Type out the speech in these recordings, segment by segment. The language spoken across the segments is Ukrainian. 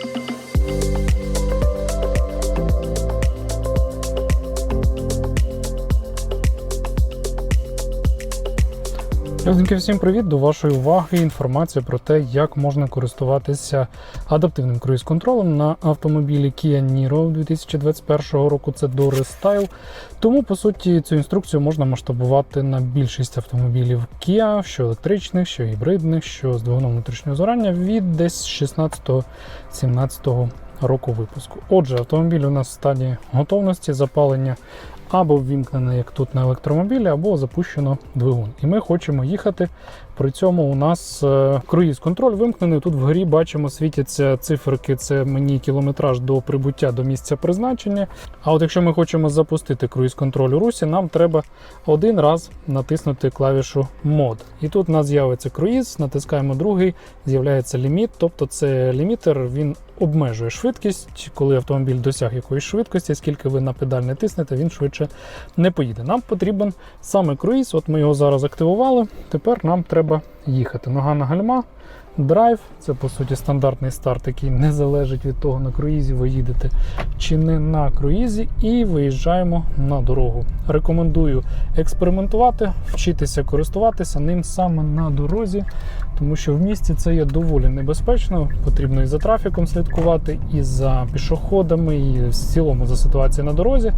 thank you Друзі, всім привіт! До вашої уваги інформація про те, як можна користуватися адаптивним круїз-контролем на автомобілі Kia Niro 2021 року. Це до рестайл. Тому, по суті, цю інструкцію можна масштабувати на більшість автомобілів Kia, що електричних, що гібридних, що з двигуном внутрішнього згорання від десь 16-17 року випуску. Отже, автомобіль у нас в стані готовності запалення або ввімкнене, як тут на електромобілі, або запущено двигун. І ми хочемо їхати. При цьому у нас е, круїз-контроль вимкнений. Тут вгорі бачимо, світяться циферки, це мені кілометраж до прибуття до місця призначення. А от якщо ми хочемо запустити круїз-контроль у русі, нам треба один раз натиснути клавішу мод. І тут у нас з'явиться круїз, натискаємо другий, з'являється ліміт, тобто це лімітер, він обмежує швидкість, коли автомобіль досяг якоїсь швидкості, скільки ви на педаль не тиснете, він швидше не поїде. Нам потрібен саме круїз. От ми його зараз активували. Тепер нам треба треба їхати. Нога на гальма, драйв це по суті стандартний старт, який не залежить від того, на круїзі ви їдете чи не на круїзі, і виїжджаємо на дорогу. Рекомендую експериментувати, вчитися користуватися ним саме на дорозі, тому що в місті це є доволі небезпечно. Потрібно і за трафіком слідкувати, і за пішоходами, і в цілому за ситуацією на дорозі.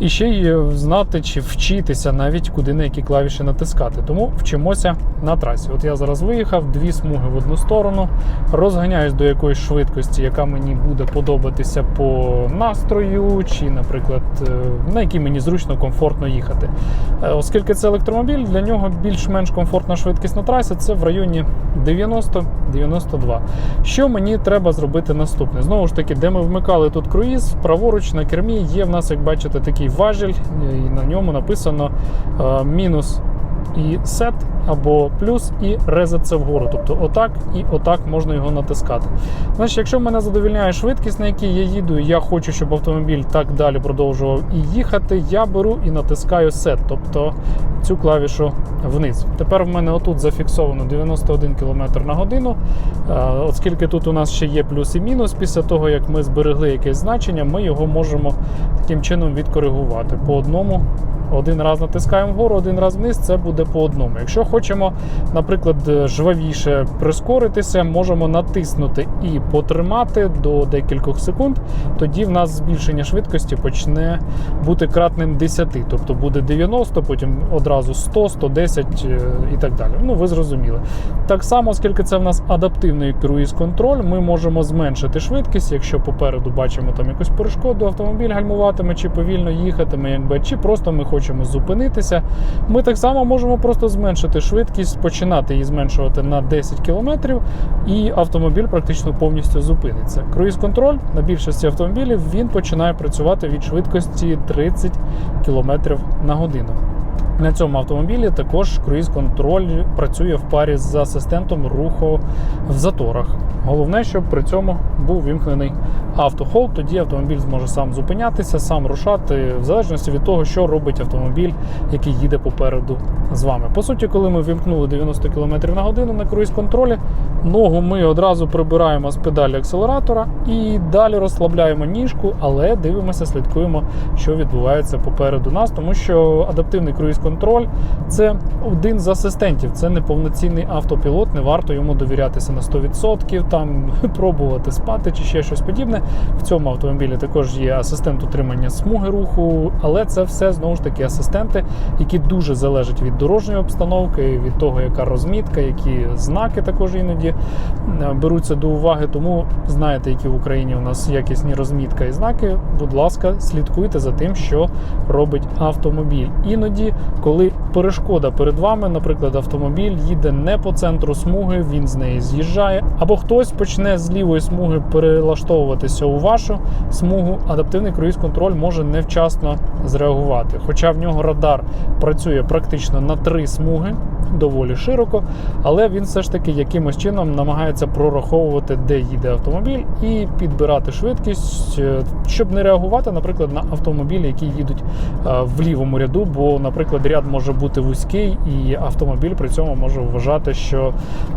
І ще й знати чи вчитися навіть куди на які клавіші натискати. Тому вчимося на трасі. От я зараз виїхав, дві смуги в одну сторону, розганяюсь до якоїсь швидкості, яка мені буде подобатися по настрою, чи, наприклад, е, на якій мені зручно, комфортно їхати. Е, Оскільки це електромобіль, для нього більш-менш комфортна швидкість на трасі це в районі 90-92. Що мені треба зробити наступне? Знову ж таки, де ми вмикали тут круїз, праворуч на кермі є в нас, як бачите, такий важіль, і на ньому написано е, мінус і сет або плюс і резет це вгору. Тобто отак і отак можна його натискати. Значить, якщо мене задовільняє швидкість, на якій я їду, і я хочу, щоб автомобіль так далі продовжував і їхати, я беру і натискаю сет, тобто цю клавішу вниз. Тепер в мене отут зафіксовано 91 км на годину. Е, Оскільки тут у нас ще є плюс і мінус, після того як ми зберегли якесь значення, ми його можемо таким чином відкоригувати по одному. Один раз натискаємо вгору, один раз вниз, це буде по одному. Якщо хочемо, наприклад, жвавіше прискоритися, можемо натиснути і потримати до декількох секунд. Тоді в нас збільшення швидкості почне бути кратним 10, тобто буде 90, потім одразу 100, 110 е, і так далі. Ну, ви зрозуміли. Так само, оскільки це в нас адаптивний круїз-контроль, ми можемо зменшити швидкість, якщо попереду бачимо там якусь перешкоду, автомобіль гальмуватиме чи повільно їхатиме, якби чи просто ми хочемо зупинитися. Ми так само можемо просто зменшити швидкість, починати її зменшувати на 10 км, і автомобіль практично повністю зупиниться. Круїз-контроль на більшості автомобілів він починає працювати від швидкості 30 км на годину. На цьому автомобілі також круїз-контроль працює в парі з асистентом руху в заторах. Головне, щоб при цьому був вімкнений автохолд, тоді автомобіль зможе сам зупинятися, сам рушати, в залежності від того, що робить автомобіль, який їде попереду з вами. По суті, коли ми вімкнули 90 км на годину на круїз-контролі, ногу ми одразу прибираємо з педалі акселератора і далі розслабляємо ніжку, але дивимося, слідкуємо, що відбувається попереду нас, тому що адаптивний круїз-контроль це один з асистентів, це не повноцінний автопілот, не варто йому довірятися на 100%, там пробувати спати чи ще щось подібне. В цьому автомобілі також є асистент утримання смуги руху, але це все знову ж таки асистенти, які дуже залежать від дорожньої обстановки, від того, яка розмітка, які знаки також іноді е, беруться до уваги. Тому знаєте, які в Україні у нас якісні розмітка і знаки. Будь ласка, слідкуйте за тим, що робить автомобіль. Іноді, коли перешкода перед вами, наприклад, автомобіль їде не по центру смуги, він з неї з'їжджає, або хтось почне з лівої смуги перелаштовуватися у вашу смугу, адаптивний круїз-контроль може невчасно зреагувати. Хоча в нього радар працює практично на три смуги, доволі широко, але він все ж таки якимось чином намагається прораховувати, де їде автомобіль, і підбирати швидкість, е, щоб не реагувати, наприклад, на автомобілі, які їдуть е, в лівому ряду, бо, наприклад, ряд може бути вузький, і автомобіль при цьому може вважати, що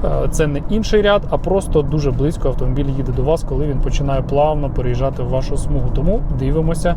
е, це не інший ряд, а просто дуже близько автомобіль їде до вас, коли він починає плавно переїжджати в вашу смугу. Тому дивимося,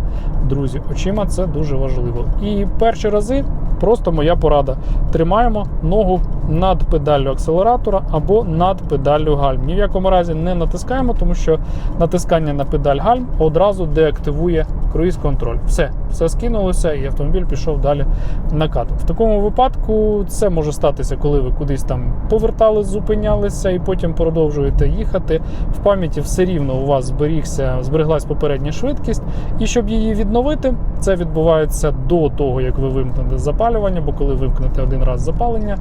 друзі, очима це дуже важливо. І перші рази просто моя порада: тримаємо ногу над педаллю акселератора або над педаллю гальм. Ні в якому разі не натискаємо, тому що натискання на педаль гальм одразу деактивує круїз-контроль. Все, все скинулося, і автомобіль пішов далі накатом. В такому випадку це може статися, коли ви кудись там повертали, зупинялися і потім продовжуєте їхати. В пам'яті все рівно у вас зберігся, збереглась попередня швидкість, і щоб її відновити, це відбувається до того, як ви вимкнете запалювання, бо коли вимкнете один раз запалення,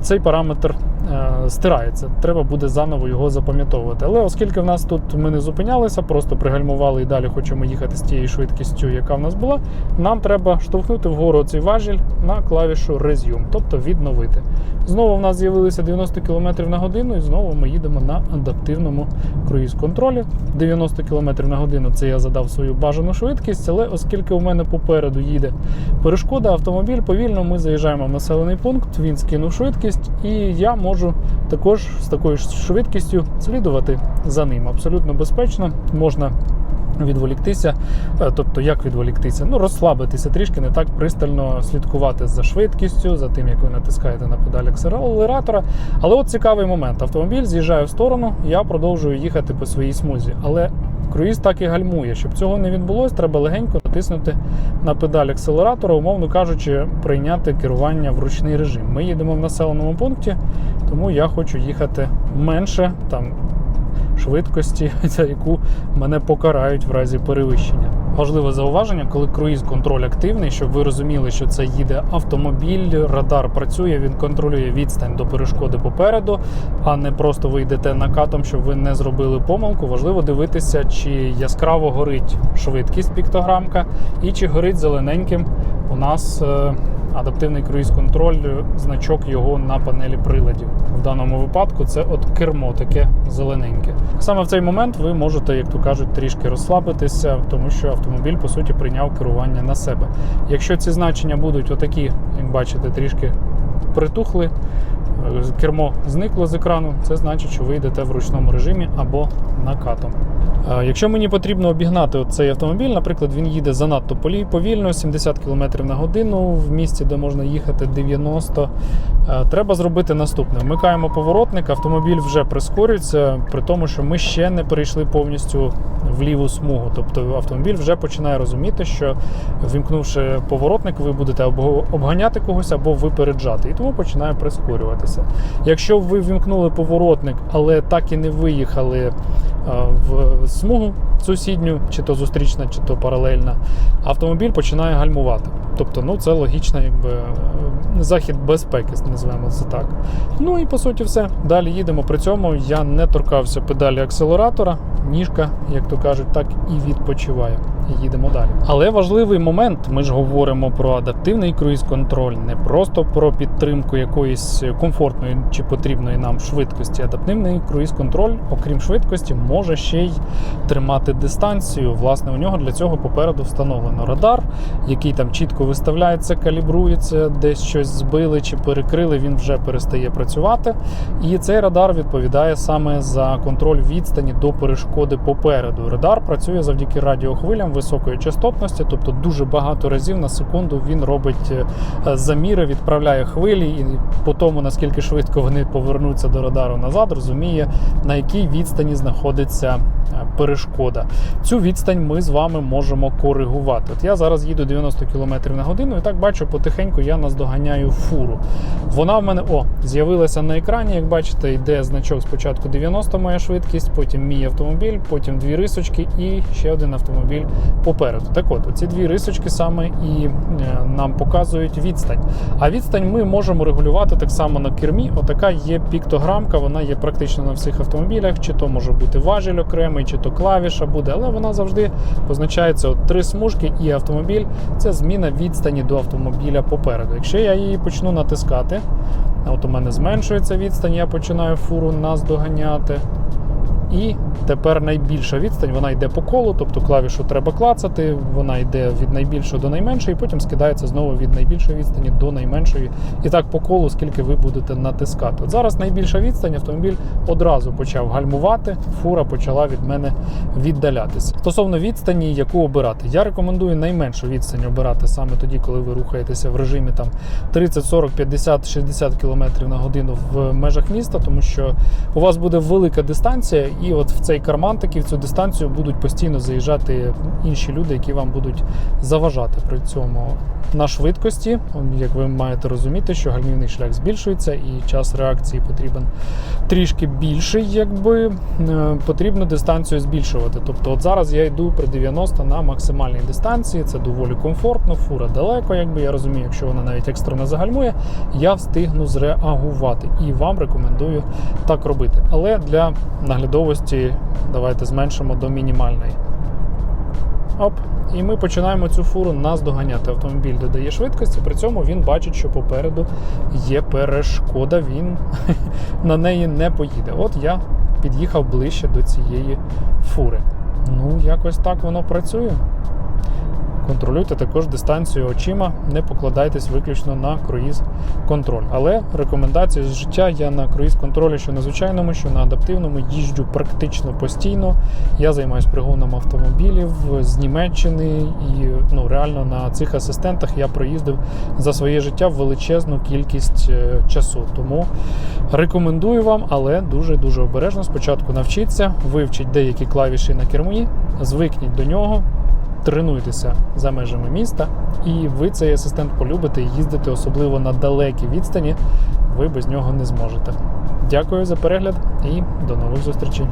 цей параметр е, стирається. Треба буде заново його запам'ятовувати. Але оскільки в нас тут ми не зупинялися, просто пригальмували і далі хочемо їхати з тією швидкістю, яка в нас була, нам треба штовхнути вгору цей важіль на клавішу Resume, тобто відновити. Знову в нас з'явилися 90 км на годину, і знову ми їдемо на адаптивному круїз-контролі. 90 км на годину це я задав свою бажану швидкість, але оскільки у мене попереду їде перешкода, автомобіль повільно ми заїжджаємо в населений пункт, він скинув швидкість, і я можу також з такою швидкістю слідувати за ним. Абсолютно безпечно можна. Відволіктися, Е, тобто як відволіктися? Ну, розслабитися трішки, не так пристально слідкувати за швидкістю, за тим, як ви натискаєте на педаль акселератора. Але от цікавий момент: автомобіль з'їжджає в сторону, я продовжую їхати по своїй смузі. Але круїз так і гальмує. Щоб цього не відбулося, треба легенько натиснути на педаль акселератора, умовно кажучи, прийняти керування в ручний режим. Ми їдемо в населеному пункті, тому я хочу їхати менше там швидкості, за яку мене покарають в разі перевищення. Важливе зауваження, коли круїз-контроль активний, щоб ви розуміли, що це їде автомобіль, радар працює, він контролює відстань до перешкоди попереду, а не просто ви йдете накатом, щоб ви не зробили помилку. Важливо дивитися, чи яскраво горить швидкість піктограмка, і чи горить зелененьким нас. е, Адаптивний круїз-контроль, значок його на панелі приладів. В даному випадку це от кермо таке зелененьке. Саме в цей момент ви можете, як то кажуть, трішки розслабитися, тому що автомобіль по суті прийняв керування на себе. Якщо ці значення будуть отакі, як бачите, трішки притухли, е, кермо зникло з екрану, це значить, що ви йдете в ручному режимі або накатом. Е, Якщо мені потрібно обігнати цей автомобіль, наприклад, він їде занадто повільно, 70 км на годину в місті, де можна їхати 90, е, треба зробити наступне: вмикаємо поворотник, автомобіль вже прискорюється, при тому, що ми ще не перейшли повністю в ліву смугу. Тобто автомобіль вже починає розуміти, що вімкнувши поворотник, ви будете або обганяти когось, або випереджати, і тому починає прискорюватися. Якщо ви вімкнули поворотник, але так і не виїхали е, в смугу сусідню, чи то зустрічна, чи то паралельна, автомобіль починає гальмувати. Тобто, ну це логічно, якби е, захід безпеки, називаємо це так. Ну і по суті, все. Далі їдемо. При цьому я не торкався педалі акселератора, ніжка, як то кажуть, так і відпочиває. І їдемо далі. Але важливий момент: ми ж говоримо про адаптивний круїз-контроль, не просто про підтримку якоїсь комфортної чи потрібної нам швидкості. Адаптивний круїз-контроль, окрім швидкості, може ще й тримати дистанцію. Власне, у нього для цього попереду встановлено радар, який там чітко виставляється, калібрується, десь щось збили чи перекрили, він вже перестає працювати. І цей радар відповідає саме за контроль відстані до перешкоди попереду. Радар працює завдяки радіохвилям високої частотності, тобто дуже багато разів на секунду він робить е, заміри, відправляє хвилі, і по тому наскільки швидко вони повернуться до радару назад, розуміє на якій відстані знаходиться е, перешкода. Цю відстань ми з вами можемо коригувати. От я зараз їду 90 км на годину, і так бачу, потихеньку я наздоганяю фуру. Вона в мене о, з'явилася на екрані. Як бачите, йде значок спочатку 90 моя швидкість, потім мій автомобіль, потім дві рисочки і ще один автомобіль попереду. Так от, ці дві рисочки саме і е, нам показують відстань. А відстань ми можемо регулювати так само на кермі. Отака є піктограмка, вона є практично на всіх автомобілях, чи то може бути важіль окремий, чи то клавіша буде, але вона завжди позначається от три смужки і автомобіль. Це зміна відстані до автомобіля попереду. Якщо я її почну натискати, от у мене зменшується відстань, я починаю фуру наздоганяти. І тепер найбільша відстань, вона йде по колу, тобто клавішу треба клацати, вона йде від найбільшої до найменшої, потім скидається знову від найбільшої відстані до найменшої. І так по колу, скільки ви будете натискати. От зараз найбільша відстань, автомобіль одразу почав гальмувати, фура почала від мене віддалятися. Стосовно відстані, яку обирати, я рекомендую найменшу відстань обирати саме тоді, коли ви рухаєтеся в режимі там 30, 40, 50, 60 км на годину в межах міста, тому що у вас буде велика дистанція, і от в цей карман таки в цю дистанцію будуть постійно заїжджати інші люди, які вам будуть заважати при цьому. На швидкості, як ви маєте розуміти, що гальмівний шлях збільшується і час реакції потрібен трішки більший, якби е, потрібно дистанцію збільшувати. Тобто, от зараз я йду при 90 на максимальній дистанції, це доволі комфортно, фура далеко, якби я розумію, якщо вона навіть екстрено загальмує, я встигну зреагувати. І вам рекомендую так робити. Але для наглядовості давайте зменшимо до мінімальної. Оп, і ми починаємо цю фуру наздоганяти. Автомобіль додає швидкості, при цьому він бачить, що попереду є перешкода, він на неї не поїде. От я під'їхав ближче до цієї фури. Ну, якось так воно працює. Контролюйте також дистанцію очима, не покладайтесь виключно на круїз контроль. Але рекомендації з життя я на круїз контролі, що на звичайному, що на адаптивному, їжджу практично постійно. Я займаюся пригоном автомобілів з Німеччини, і ну реально на цих асистентах я проїздив за своє життя величезну кількість е, часу. Тому рекомендую вам, але дуже дуже обережно. Спочатку навчіться, вивчіть деякі клавіші на кермі, звикніть до нього тренуйтеся за межами міста, і ви цей асистент полюбите їздити, особливо на далекі відстані, ви без нього не зможете. Дякую за перегляд і до нових зустрічей.